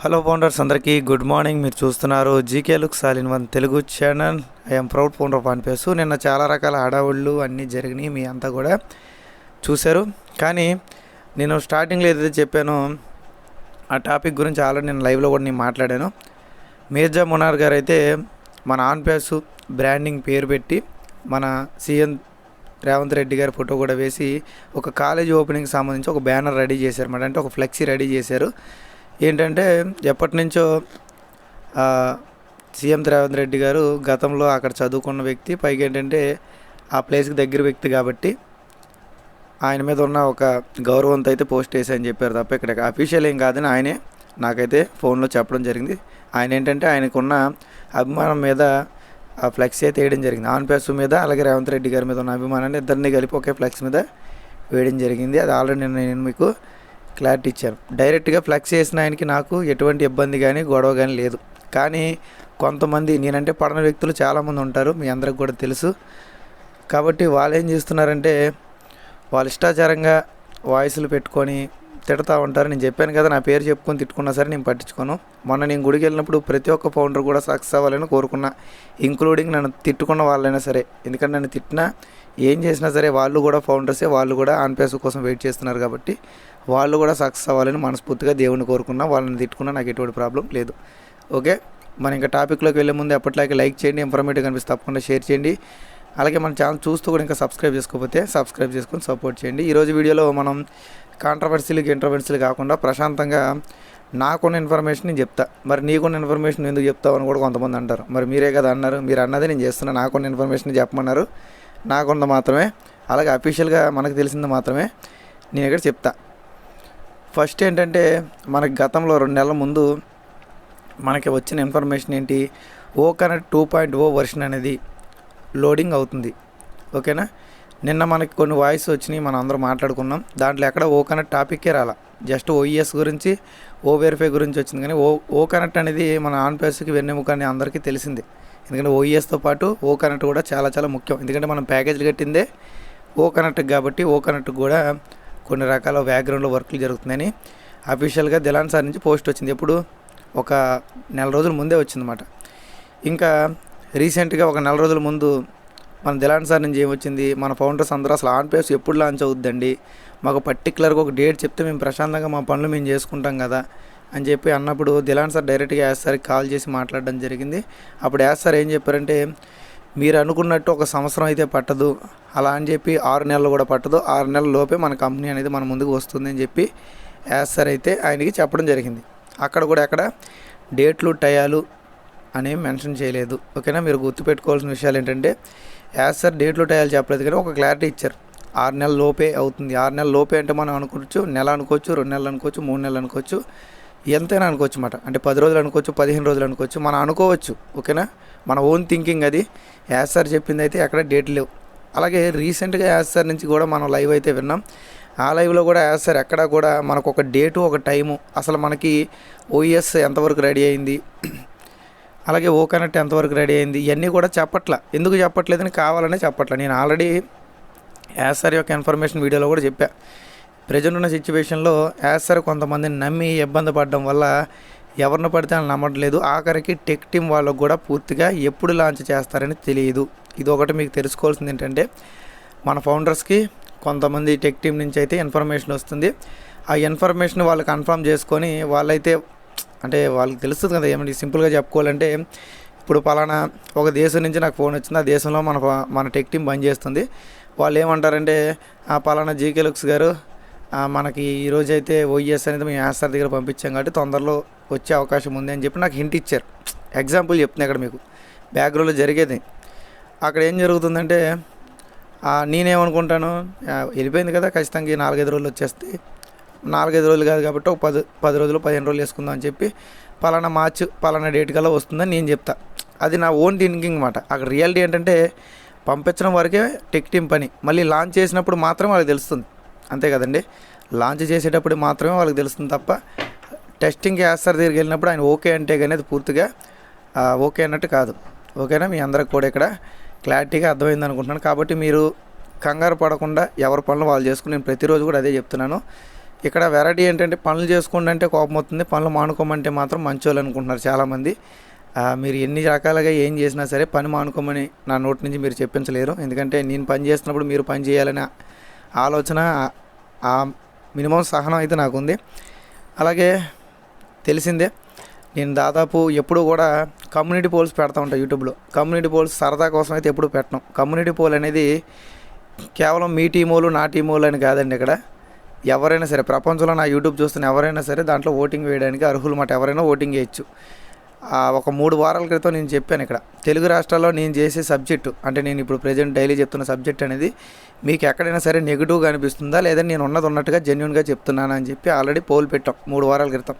Hello founders అందరికీ good morning మీరు చూస్తున్నారు GK look సాలిన్ one Telugu channel I'm proud founder of అనిపేసు నిన్న చాలా రకాల హడావుళ్ళు అన్నీ జరిగినాయి. మీ అంతా కూడా చూశారు. కానీ నేను స్టార్టింగ్లో ఏదైతే చెప్పానో ఆ టాపిక్ గురించి ఆల్రెడీ నేను లైవ్లో కూడా నేను మాట్లాడాను. మీర్జా మునార్ గారు అయితే మన ఆన్పేస్ బ్రాండింగ్ పేరు పెట్టి మన సీఎం రేవంత్ రెడ్డి గారి ఫోటో కూడా వేసి ఒక కాలేజ్ ఓపెనింగ్కి సంబంధించి ఒక బ్యానర్ రెడీ చేశారు. అన్నమాట అంటే ఒక ఫ్లెక్సీ రెడీ చేశారు. ఏంటంటే ఎప్పటి నుంచో సీఎం రేవంత్ రెడ్డి గారు గతంలో అక్కడ చదువుకున్న వ్యక్తి పైగా ఏంటంటే ఆ ప్లేస్కి దగ్గర వ్యక్తి కాబట్టి ఆయన మీద ఉన్న ఒక గౌరవంతో అయితే పోస్ట్ అని చెప్పారు తప్ప ఇక్కడ అఫీషియల్ ఏం కాదని ఆయనే నాకైతే ఫోన్లో చెప్పడం జరిగింది. ఆయన ఏంటంటే ఆయనకున్న అభిమానం మీద ఆ ఫ్లెక్స్ అయితే వేయడం జరిగింది. ఆన్ పేస్ మీద అలాగే రేవంత్ రెడ్డి గారి మీద ఉన్న అభిమానాన్ని ఇద్దరిని కలిపి ఒకే ఫ్లెక్స్ మీద వేయడం జరిగింది. అది ఆల్రెడీ నేను మీకు క్లారిటీ ఇచ్చాను డైరెక్ట్గా ఫ్లెక్స్ చేసిన ఆయనకి నాకు ఎటువంటి ఇబ్బంది కానీ గొడవ కానీ లేదు. కానీ కొంతమంది నేనంటే పడన వ్యక్తులు చాలామంది ఉంటారు మీ అందరికి కూడా తెలుసు. కాబట్టి వాళ్ళు ఏం చేస్తున్నారంటే వాళ్ళు ఇష్టాచారంగా వాయిస్లు పెట్టుకొని తిడతా ఉంటారు. నేను చెప్పాను కదా నా పేరు చెప్పుకొని తిట్టుకున్నా సరే నేను పట్టించుకోను. మొన్న నేను గుడికి వెళ్ళినప్పుడు ప్రతి ఒక్క ఫౌండర్ కూడా సక్సెస్ అవ్వాలని కోరుకున్నా. ఇంక్లూడింగ్ నన్ను తిట్టుకున్న వాళ్ళైనా సరే. ఎందుకంటే నన్ను తిట్టినా ఏం చేసినా సరే వాళ్ళు కూడా ఫౌండర్సే వాళ్ళు కూడా ఆన్పేస్ కోసం వెయిట్ చేస్తున్నారు కాబట్టి వాళ్ళు కూడా సక్సెస్ అవ్వాలని మనస్ఫూర్తిగా దేవుని కోరుకున్నా వాళ్ళని తిట్టుకున్నా నాకు ఎటువంటి ప్రాబ్లం లేదు. ఓకే? మన ఇంకా టాపిక్లోకి వెళ్ళే ముందు ఎప్పటిలాగే లైక్ చేయండి ఇన్ఫర్మేటివ్ కనిపిస్తే తప్పకుండా షేర్ చేయండి. అలాగే మన ఛానల్ చూస్తూ కూడా ఇంకా సబ్స్క్రైబ్ చేసుకోకపోతే సబ్స్క్రైబ్ చేసుకొని సపోర్ట్ చేయండి. ఈరోజు వీడియోలో మనం కాంట్రవర్సీలకి ఇంట్రవర్సీలు కాకుండా ప్రశాంతంగా నాకున్న ఇన్ఫర్మేషన్ నేను చెప్తా. మరి నీకున్న ఇన్ఫర్మేషన్ ఎందుకు చెప్తావు అని కూడా కొంతమంది అంటారు. మరి మీరే కదా అన్నారు. మీరు అన్నది నేను చేస్తున్నా. నాకున్న ఇన్ఫర్మేషన్ చెప్పమన్నారు. నాకున్నది మాత్రమే. అలాగే అఫీషియల్గా మనకు తెలిసింది మాత్రమే. నేను ఇక్కడ చెప్తా. ఫస్ట్ ఏంటంటే మనకి గతంలో రెండు నెలల ముందు మనకి వచ్చిన ఇన్ఫర్మేషన్ ఏంటి? O connect two point O version అనేది లోడింగ్ అవుతుంది. ఓకేనా? నిన్న మనకి కొన్ని వాయిస్ వచ్చినాయి మనం అందరం మాట్లాడుకున్నాం. దాంట్లో ఎక్కడ ఓ కనెక్ట్ టాపిక్కే రాలా. జస్ట్ ఓఈఎస్ గురించి ఓ వెరిఫై గురించి వచ్చింది. కానీ ఓ ఓ కనెక్ట్ అనేది మన ఆన్ పేస్కి వెన్నెముక అని అందరికీ తెలిసింది. ఎందుకంటే ఓఈఎస్తో పాటు ఓ కనెక్ట్ కూడా చాలా చాలా ముఖ్యం. ఎందుకంటే మనం ప్యాకేజ్ కట్టిందే ఓ కనెక్ట్ కాబట్టి ఓ కనెక్ట్ కూడా కొన్ని రకాల బ్యాక్గ్రౌండ్లో వర్క్లు జరుగుతున్నాయని అఫీషియల్గా దిలాన్ సార్ నుంచి పోస్ట్ వచ్చింది. ఎప్పుడు ఒక నెల రోజుల ముందే వచ్చిందన్నమాట. ఇంకా రీసెంట్గా ఒక నెల రోజుల ముందు మన దిలాన్ సార్ నుంచి ఏమొచ్చింది మన ఫౌండర్స్ అందరూ అసలు ఆన్ పేస్ ఎప్పుడు లాంచ్ అవుద్దండి? మాకు పర్టికులర్గా ఒక డేట్ చెప్తే మేము ప్రశాంతంగా మా పనులు మేము చేసుకుంటాం కదా అని చెప్పి అన్నప్పుడు దిలాన్ సార్ డైరెక్ట్గా యాస్ సార్కి కాల్ చేసి మాట్లాడడం జరిగింది. అప్పుడు యాస్ సార్ ఏం చెప్పారంటే మీరు అనుకున్నట్టు ఒక సంవత్సరం అయితే పట్టదు. అలా అని చెప్పి ఆరు నెలలు కూడా పట్టదు. ఆరు నెలల లోపే మన కంపెనీ అనేది మన ముందుకు వస్తుంది అని చెప్పి యాస్ సార్ అయితే ఆయనకి చెప్పడం జరిగింది. అక్కడ కూడా ఎక్కడ డేట్లు టయాలు అనేవి మెన్షన్ చేయలేదు. ఓకేనా? మీరు గుర్తుపెట్టుకోవాల్సిన విషయాలు ఏంటంటే యాజ్ సార్ డేట్లు టయాలు చెప్పలేదు కానీ ఒక క్లారిటీ ఇచ్చారు. ఆరు నెలల లోపే అవుతుంది. ఆరు నెలల లోపే అంటే మనం అనుకోవచ్చు నెల అనుకోవచ్చు రెండు నెలలు అనుకోవచ్చు మూడు నెలలు అనుకోవచ్చు. ఎంతైనా అనుకోవచ్చు అన్నమాట అంటే పది రోజులు అనుకోవచ్చు పదిహేను రోజులు అనుకోవచ్చు మనం అనుకోవచ్చు ఓకేనా? మన ఓన్ థింకింగ్ అది. యాజ్ సార్ చెప్పింది అయితే ఎక్కడ డేట్ లేవు. అలాగే రీసెంట్గా యాజ్ సార్ నుంచి కూడా మనం లైవ్ అయితే విన్నాం. ఆ లైవ్లో కూడా యాజ్ సార్ ఎక్కడ కూడా మనకు ఒక డేటు ఒక టైము అసలు మనకి ఓఎస్ ఎంతవరకు రెడీ అయింది అలాగే ఓ కనెక్ట్ ఎంతవరకు రెడీ అయింది ఇవన్నీ కూడా చెప్పట్లా. ఎందుకు చెప్పట్లేదని కావాలనే చెప్పట్లా. నేను ఆల్రెడీ యాజ్ సార్ యొక్క ఇన్ఫర్మేషన్ వీడియోలో కూడా చెప్పాను ప్రజెంట్ ఉన్న సిచ్యువేషన్లో యాసర్ కొంతమందిని నమ్మి ఇబ్బంది పడడం వల్ల ఎవరిని పడితే అని నమ్మట్లేదు. ఆఖరికి టెక్ టీమ్ వాళ్ళకు కూడా పూర్తిగా ఎప్పుడు లాంచ్ చేస్తారని తెలియదు. ఇది ఒకటి మీకు తెలుసుకోవాల్సింది ఏంటంటే మన ఫౌండర్స్కి కొంతమంది టెక్ టీం నుంచి అయితే ఇన్ఫర్మేషన్ వస్తుంది. ఆ ఇన్ఫర్మేషన్ వాళ్ళు కన్ఫర్మ్ చేసుకొని వాళ్ళైతే అంటే వాళ్ళకి తెలుస్తుంది కదా ఏమంటే సింపుల్గా చెప్పుకోవాలంటే ఇప్పుడు పలానా ఒక దేశం నుంచి నాకు ఫోన్ వచ్చింది. ఆ దేశంలో మన మన టెక్ టీం బంద్ చేస్తుంది వాళ్ళు ఏమంటారంటే ఆ పలానా జీకే లుక్స్ గారు మనకి ఈరోజు అయితే ఓఎస్ అనేది మేము యాస్టర్ దగ్గర పంపించాం కాబట్టి తొందరలో వచ్చే అవకాశం ఉంది అని చెప్పి నాకు హింట్ ఇచ్చారు. ఎగ్జాంపుల్ చెప్తున్నా ఇక్కడ మీకు. బ్యాక్గ్రౌండ్లో జరిగేది. అక్కడ ఏం జరుగుతుందంటే నేనేమనుకుంటాను వెళ్ళిపోయింది కదా ఖచ్చితంగా ఈ నాలుగైదు రోజులు వచ్చేస్తే. నాలుగైదు రోజులు కాదు కాబట్టి ఒక పది పది రోజులు పదిహేను రోజులు వేసుకుందాం అని చెప్పి పలానా మార్చ్ పలానా డేట్ కల్లా వస్తుందని నేను చెప్తా. అది నా ఓన్ థింకింగ్ అనమాట అక్కడ రియాలిటీ ఏంటంటే పంపించడం వరకే టెక్ టీం పని. మళ్ళీ లాంచ్ చేసినప్పుడు మాత్రం వాళ్ళకి తెలుస్తుంది. అంతే కదండి. లాంచ్ చేసేటప్పుడు మాత్రమే వాళ్ళకి తెలుస్తుంది తప్ప టెస్టింగ్ చేస్తారు దగ్గరికి వెళ్ళినప్పుడు ఆయన ఓకే అంటే కానీ అది పూర్తిగా ఓకే అన్నట్టు కాదు. ఓకేనా? మీ అందరికి కూడా ఇక్కడ క్లారిటీగా అర్థమైంది అనుకుంటున్నాను. కాబట్టి మీరు కంగారు పడకుండా ఎవరి పనులు వాళ్ళు చేసుకుని నేను ప్రతిరోజు కూడా అదే చెప్తున్నాను. ఇక్కడ వెరైటీ ఏంటంటే పనులు చేసుకోండి అంటే కోపం అవుతుంది పనులు మానుకోమంటే మాత్రం మంచోళ్ళు అనుకుంటున్నారు చాలామంది. మీరు ఎన్ని రకాలుగా ఏం చేసినా సరే పని మానుకోమని నా నోటి నుంచి మీరు చెప్పించలేరు. ఎందుకంటే నేను పని చేస్తున్నప్పుడు మీరు పని చేయాలని ఆలోచన ఆ- మినిమం సహనం అయితే నాకు ఉంది అలాగే తెలిసిందే నేను దాదాపు ఎప్పుడు కూడా కమ్యూనిటీ పోల్స్ పెడతా ఉంటాను యూట్యూబ్లో. కమ్యూనిటీ పోల్స్ సరదా కోసం అయితే ఎప్పుడు పెట్టను. కమ్యూనిటీ పోల్ అనేది కేవలం మీ టీమోలు నా టీమోలు అని కాదండి ఇక్కడ. ఎవరైనా సరే ప్రపంచంలో నా యూట్యూబ్ చూస్తున్న ఎవరైనా సరే దాంట్లో ఓటింగ్ వేయడానికి అర్హులు మాట ఎవరైనా ఓటింగ్ వేయచ్చు. ఒక మూడు వారాల క్రితం నేను చెప్పాను ఇక్కడ. తెలుగు రాష్ట్రాల్లో నేను చేసే సబ్జెక్టు అంటే నేను ఇప్పుడు ప్రజెంట్ డైలీ చెప్తున్న సబ్జెక్ట్ అనేది మీకు ఎక్కడైనా సరే నెగిటివ్గా అనిపిస్తుందా? లేదా నేను ఉన్నది ఉన్నట్టుగా జెన్యున్గా చెప్తున్నాను అని చెప్పి ఆల్రెడీ పోల్ పెట్టాం మూడు వారాల క్రితం.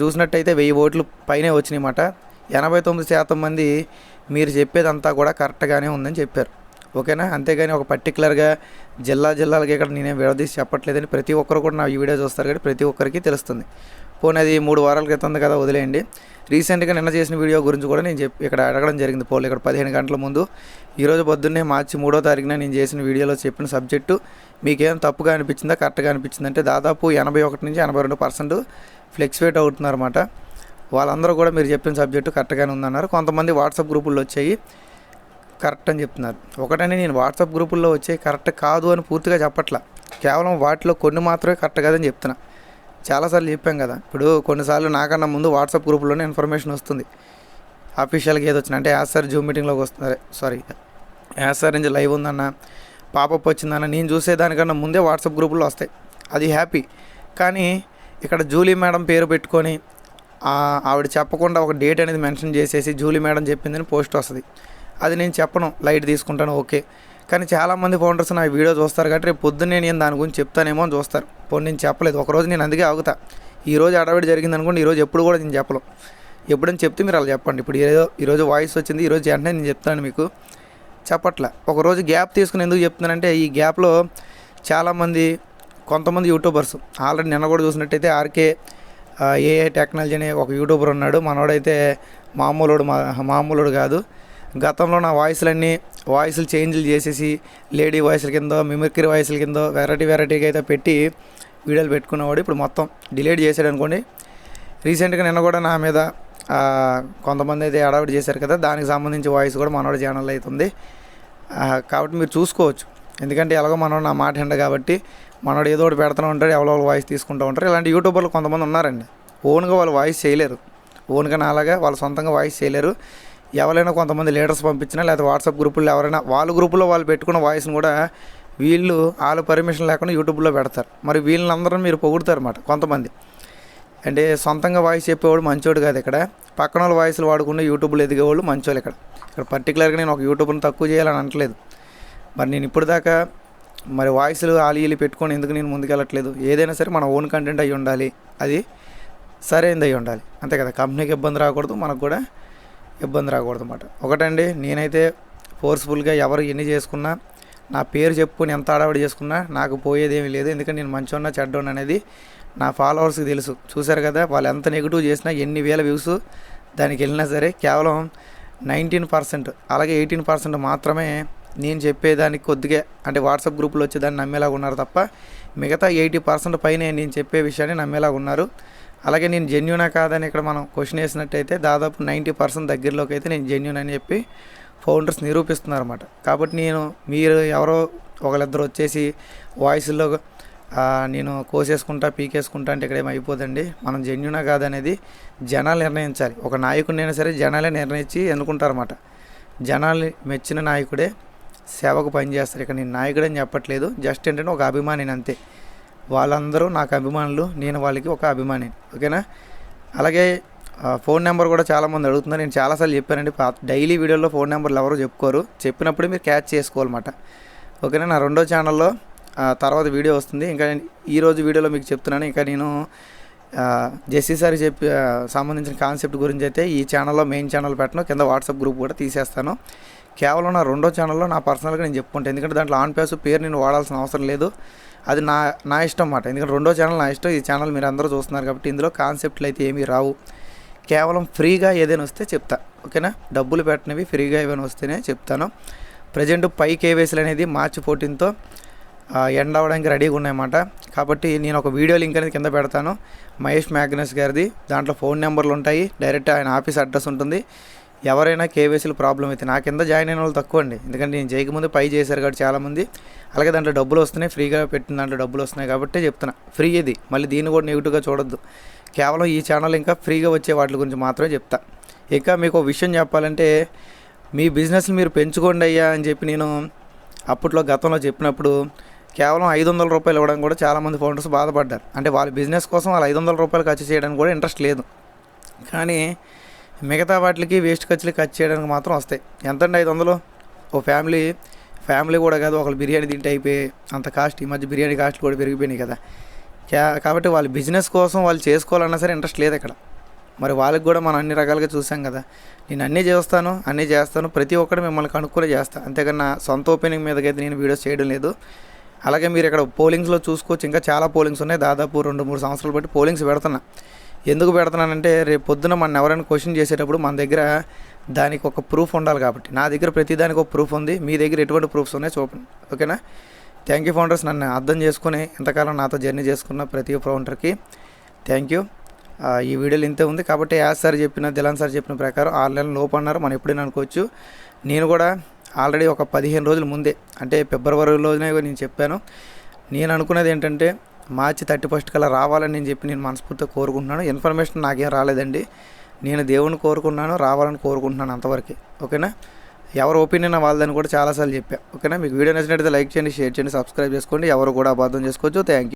చూసినట్టయితే వెయ్యి ఓట్లు పైనే వచ్చినాయన్నమాట ఎనభై తొమ్మిది శాతం మంది మీరు చెప్పేదంతా కూడా కరెక్ట్గానే ఉందని చెప్పారు. ఓకేనా? అంతేగాని ఒక పర్టికులర్గా జిల్లా జిల్లాలకి ఇక్కడ నేనేం విడదీసి చెప్పట్లేదని ప్రతి ఒక్కరు కూడా నా ఈ వీడియో చూస్తారు కానీ ప్రతి ఒక్కరికి తెలుస్తుంది. పోనీ అది మూడు వారాల క్రితం ఉంది కదా వదిలేయండి. రీసెంట్గా నిన్న చేసిన వీడియో గురించి కూడా నేను చెప్పి ఇక్కడ అడగడం జరిగింది పోల్. ఇక్కడ పదిహేను గంటల ముందు. ఈరోజు పొద్దున్నే మార్చి మూడో తారీఖున నేను చేసిన వీడియోలో చెప్పిన సబ్జెక్టు. మీకేం తప్పుగా అనిపించిందా కరెక్ట్గా అనిపించింది అంటే దాదాపు ఎనభై ఒకటి నుంచి ఎనభై రెండు పర్సెంట్ ఫ్లెక్సివేట్ అవుతున్నారన్నమాట. వాళ్ళందరూ కూడా మీరు చెప్పిన సబ్జెక్టు కరెక్ట్గానే ఉందన్నారు. కొంతమంది వాట్సాప్ గ్రూపుల్లో వచ్చాయి కరెక్ట్ అని చెప్తున్నారు. ఒకటని నేను వాట్సాప్ గ్రూపుల్లో వచ్చే కరెక్ట్ కాదు అని పూర్తిగా చెప్పట్లా. కేవలం వాటిలో కొన్ని మాత్రమే కరెక్ట్ కాదని చెప్తున్నా. చాలాసార్లు చెప్పాం కదా. ఇప్పుడు కొన్నిసార్లు నాకన్నా ముందు వాట్సాప్ గ్రూప్లోనే ఇన్ఫర్మేషన్ వస్తుంది. అఫీషియల్గా ఏదో వచ్చిన అంటే యాజ్ సార్ జూమ్ మీటింగ్లోకి వస్తున్నారు సారీ యాజ్ సార్ నుంచి లైవ్ ఉందన్న పాపప్ వచ్చిందన్న నేను చూసేదానికన్నా ముందే వాట్సాప్ గ్రూపుల్లో వస్తాయి. అది హ్యాపీ. కానీ ఇక్కడ జూలీ మేడం పేరు పెట్టుకొని ఆవిడ చెప్పకుండా ఒక డేట్ అనేది మెన్షన్ చేసేసి జూలీ మేడం చెప్పిందని పోస్ట్ వస్తుంది. అది నేను చెప్పను లైట్ తీసుకుంటాను ఓకే. కానీ చాలామంది ఫౌండర్స్ నా వీడియో చూస్తారు కాబట్టి రేపు పొద్దున్నే నేను దాని గురించి చెప్తానేమో అని చూస్తారు. పోనీ నేను చెప్పలేదు. ఒకరోజు నేను అందుకే ఆగుతా. ఈరోజు అడవిడి జరిగింది అనుకోండి ఈరోజు ఎప్పుడు కూడా నేను చెప్పలేం. ఎప్పుడని చెప్తే మీరు అలా చెప్పండి. ఇప్పుడు ఏదో ఈరోజు వాయిస్ వచ్చింది ఈరోజు వెంటనే నేను చెప్తాను మీకు. చెప్పట్లే. ఒకరోజు గ్యాప్ తీసుకుని ఎందుకు చెప్తున్నానంటే ఈ గ్యాప్లో చాలామంది కొంతమంది యూట్యూబర్స్ ఆల్రెడీ నిన్న కూడా చూసినట్టయితే ఆర్కే ఏఐ టెక్నాలజీ అనే ఒక యూట్యూబర్ ఉన్నాడు. మనోడైతే మామూలుడు మా మామూలుడు కాదు. గతంలో నా వాయిస్లన్నీ వాయిస్లు చేంజ్లు చేసేసి లేడీ వాయిస్ల కింద మిమిక్రీ వాయిస్ల కింద వెరైటీ వెరైటీగా అయితే పెట్టి వీడియోలు పెట్టుకున్నవాడు ఇప్పుడు మొత్తం డిలీట్ చేశాడు అనుకోండి. రీసెంట్గా నిన్న కూడా నా మీద కొంతమంది అయితే అడావిడి చేశారు కదా దానికి సంబంధించి వాయిస్ కూడా మనోడి ఛానల్ అవుతుంది కాబట్టి మీరు చూసుకోవచ్చు. ఎందుకంటే ఎలాగో మనోడు నా మాట ఎండ కాబట్టి మనోడు ఏదో ఒకటి పెడుతూనే ఉంటాడు ఎవరో వాయిస్ తీసుకుంటూ ఉంటారు. ఇలాంటి యూట్యూబర్లు కొంతమంది ఉన్నారండి. ఓన్గా వాళ్ళు వాయిస్ చేయలేరు. ఓన్గా నాలాగా వాళ్ళు సొంతంగా వాయిస్ చేయలేరు. ఎవరైనా కొంతమంది లీడర్స్ పంపించినా లేదా వాట్సాప్ గ్రూపుల్లో ఎవరైనా వాళ్ళ గ్రూపులో వాళ్ళు పెట్టుకున్న వాయిస్ని కూడా వీళ్ళు వాళ్ళ పర్మిషన్ లేకుండా యూట్యూబ్లో పెడతారు. మరి వీళ్ళందరూ మీరు పొగుడుతారు అన్నమాట కొంతమంది. అంటే సొంతంగా వాయిస్ చెప్పేవాడు మంచోడు కాదు ఇక్కడ. పక్కన వాళ్ళ వాయిస్లు వాడుకున్న యూట్యూబ్లో ఎదిగేవాళ్ళు మంచోళ్ళు ఇక్కడ. ఇక్కడ పర్టికులర్గా నేను ఒక యూట్యూబ్ని తక్కువ చేయాలని అనట్లేదు. మరి నేను ఇప్పుడు దాకా మరి వాయిస్లు ఆలీలు పెట్టుకొని ఎందుకు నేను ముందుకెళ్ళట్లేదు? ఏదైనా సరే మన ఓన్ కంటెంట్ అయి ఉండాలి అది సరైనది అయి ఉండాలి అంతే కదా. కంపెనీకి ఇబ్బంది రాకూడదు. మనకు కూడా ఇబ్బంది రాకూడదు అన్నమాట. ఒకటండి నేనైతే ఫోర్స్ఫుల్గా ఎవరు ఎన్ని చేసుకున్నా నా పేరు చెప్పుకొని ఎంత ఆడవాడి చేసుకున్నా నాకు పోయేదేమీ లేదు. ఎందుకంటే నేను మంచోన్నా చెడ్డోన్ అనేది నా ఫాలోవర్స్కి తెలుసు. చూశారు కదా వాళ్ళు ఎంత నెగిటివ్ చేసినా ఎన్ని వేల వ్యూస్ దానికి వెళ్ళినా సరే కేవలం నైన్టీన్ పర్సెంట్ అలాగే ఎయిటీన్ పర్సెంట్ మాత్రమే నేను చెప్పేదానికి కొద్దిగా అంటే వాట్సాప్ గ్రూపులో వచ్చేదాన్ని నమ్మేలాగా ఉన్నారు తప్ప మిగతా ఎయిటీ పర్సెంట్ పైన నేను చెప్పే విషయాన్ని నమ్మేలాగా ఉన్నారు. అలాగే నేను జెన్యునా కాదని ఇక్కడ మనం క్వశ్చన్ వేసినట్టయితే దాదాపు నైంటీ పర్సెంట్ దగ్గరలోకి అయితే నేను జెన్యున్ అని చెప్పి ఫౌండర్స్ నిరూపిస్తున్నారు అనమాట కాబట్టి నేను మీరు ఎవరో ఒకళ్ళిద్దరు వచ్చేసి వాయిస్లో నేను కోసేసుకుంటా పీకేసుకుంటా అంటే ఇక్కడ ఏమైపోదండి? అయిపోదండి మనం జెన్యునా కాదనేది జనాలు నిర్ణయించాలి. ఒక నాయకుడినైనా సరే జనాలే నిర్ణయించి ఎన్నుకుంటారన్నమాట. జనాలు మెచ్చిన నాయకుడే సేవకు పనిచేస్తారు. ఇక్కడ నేను నాయకుడని చెప్పట్లేదు. జస్ట్ ఏంటంటే ఒక అభిమానిని అంతే. వాళ్ళందరూ నాకు అభిమానులు నేను వాళ్ళకి ఒక అభిమాని ఓకేనా? అలాగే ఫోన్ నెంబర్ కూడా చాలామంది అడుగుతున్నారు. నేను చాలాసార్లు చెప్పానండి డైలీ వీడియోలో ఫోన్ నెంబర్లు ఎవరు చెప్పుకోరు. చెప్పినప్పుడు మీరు క్యాచ్ చేసుకోవాలన్నమాట. ఓకేనా? నా రెండో ఛానల్లో తర్వాత వీడియో వస్తుంది. ఇంకా నేను ఈరోజు వీడియోలో మీకు చెప్తున్నాను. ఇంకా నేను ఆ, జెస్సీ సార్ చెప్పి సంబంధించిన కాన్సెప్ట్ గురించి అయితే ఈ ఛానల్లో మెయిన్ ఛానల్ పెట్టను. కింద వాట్సాప్ గ్రూప్ కూడా తీసేస్తాను. కేవలం నా రెండో ఛానల్లో నా పర్సనల్గా నేను చెప్పుకుంటాను. ఎందుకంటే దాంట్లో ఆన్ పేస్ పేరు నేను వాడాల్సిన అవసరం లేదు. అది నా నా ఇష్టం అన్నమాట. ఎందుకంటే రెండో ఛానల్ నా ఇష్టం. ఈ ఛానల్ మీరు అందరూ చూస్తున్నారు కాబట్టి ఇందులో కాన్సెప్ట్లు అయితే ఏమీ రావు. కేవలం ఫ్రీగా ఏదైనా వస్తే చెప్తా. ఓకేనా? డబ్బులు పెట్టినవి ఫ్రీగా ఏమైనా వస్తేనే చెప్తాను. ప్రజెంట్ పై కేవైసీలు అనేది మార్చి ఫోర్టీన్తో ఎండ్ అవ్వడానికి రెడీగా ఉన్నాయన్నమాట. కాబట్టి నేను ఒక వీడియో లింక్ అనేది కింద పెడతాను. మహేష్ మ్యాగ్నస్ గారిది. దాంట్లో ఫోన్ నెంబర్లు ఉంటాయి. డైరెక్ట్ ఆయన ఆఫీస్ అడ్రస్ ఉంటుంది. ఎవరైనా కేవైసీలు ప్రాబ్లం అయితే నా కింద జాయిన్ అయిన వాళ్ళు తక్కువ అండి. ఎందుకంటే నేను చేయకముందు పై చేశారు కాబట్టి చాలామంది. అలాగే దాంట్లో డబ్బులు వస్తున్నాయి ఫ్రీగా పెట్టిన దాంట్లో డబ్బులు వస్తున్నాయి కాబట్టి చెప్తున్నా. ఫ్రీ ఇది మళ్ళీ దీన్ని కూడా నెగిటివ్గా చూడొద్దు. కేవలం ఈ ఛానల్ ఇంకా ఫ్రీగా వచ్చే వాటి గురించి మాత్రమే చెప్తా. ఇంకా మీకు ఒక విషయం చెప్పాలంటే మీ బిజినెస్ని మీరు పెంచుకోండి అయ్యా అని చెప్పి నేను అప్పట్లో గతంలో చెప్పినప్పుడు కేవలం ఐదు వందల రూపాయలు ఇవ్వడం కూడా చాలామంది ఫౌండర్స్ బాధపడ్డారు. అంటే వాళ్ళ బిజినెస్ కోసం వాళ్ళు ఐదు వందల రూపాయలు ఖర్చు చేయడానికి కూడా ఇంట్రెస్ట్ లేదు. కానీ మిగతా వాటికి వేస్ట్ ఖర్చులు ఖర్చు చేయడానికి మాత్రం వస్తాయి. ఎంతండి ఐదు వందలు? ఓ ఫ్యామిలీ ఫ్యామిలీ కూడా కాదు ఒకళ్ళు బిర్యానీ తింటే అయిపోయి అంత కాస్ట్ ఈ మధ్య బిర్యానీ కాస్ట్లు కూడా పెరిగిపోయినాయి కదా. కాబట్టి వాళ్ళ బిజినెస్ కోసం వాళ్ళు చేసుకోవాలన్నా సరే ఇంట్రెస్ట్ లేదు ఇక్కడ. మరి వాళ్ళకి కూడా మనం అన్ని రకాలుగా చూసాం కదా. నేను అన్నీ చేస్తాను అన్నీ చేస్తాను ప్రతి ఒక్కటి మిమ్మల్ని కనుక్కునే చేస్తాను అంతేకన్నా సొంత ఓపెనింగ్ మీదకైతే నేను వీడియోస్ చేయడం లేదు. అలాగే మీరు ఇక్కడ పోలింగ్స్లో చూసుకోవచ్చు. ఇంకా చాలా పోలింగ్స్ ఉన్నాయి. దాదాపు రెండు మూడు సంవత్సరాలు బట్టి పోలింగ్స్ పెడుతున్నా. ఎందుకు పెడుతున్నానంటే రేపు పొద్దున మన ఎవరైనా క్వశ్చన్ చేసేటప్పుడు మన దగ్గర దానికి ఒక ప్రూఫ్ ఉండాలి కాబట్టి. నా దగ్గర ప్రతి దానికి ఒక ప్రూఫ్ ఉంది. మీ దగ్గర ఎటువంటి ప్రూఫ్స్ ఉన్నాయి చూపండి. ఓకేనా? Thank you founders. నన్ను అర్థం చేసుకుని ఇంతకాలం నాతో జర్నీ చేసుకున్న ప్రతి ఫౌండర్కి థ్యాంక్ యూ. ఈ వీడియోలో ఇంతే ఉంది కాబట్టి యాజ్ సార్ చెప్పిన దిలాన్ సార్ చెప్పిన ప్రకారం ఆన్లైన్ లోపు అన్నారు. మనం ఎప్పుడైనా అనుకోవచ్చు. నేను కూడా ఆల్రెడీ ఒక పదిహేను రోజుల ముందే అంటే ఫిబ్రవరిలోనే నేను చెప్పాను. నేను అనుకున్నది ఏంటంటే మార్చి థర్టీ ఫస్ట్ కల్లా రావాలని నేను చెప్పి నేను మనస్ఫూర్తిగా కోరుకుంటున్నాను. ఇన్ఫర్మేషన్ నాకేం రాలేదండి. నేను దేవుని కోరుకున్నాను రావాలని కోరుకుంటున్నాను అంతవరకు. ఓకేనా? ఎవరు ఒపీనియన్ వాళ్ళదని కూడా చాలాసార్లు చెప్పా. ఓకేనా? మీకు వీడియో నచ్చినట్లయితే లైక్ చేయండి షేర్ చేయండి సబ్స్క్రైబ్ చేసుకోండి. ఎవరు కూడా అబద్ధం చేసుకోవచ్చు థ్యాంక్ యూ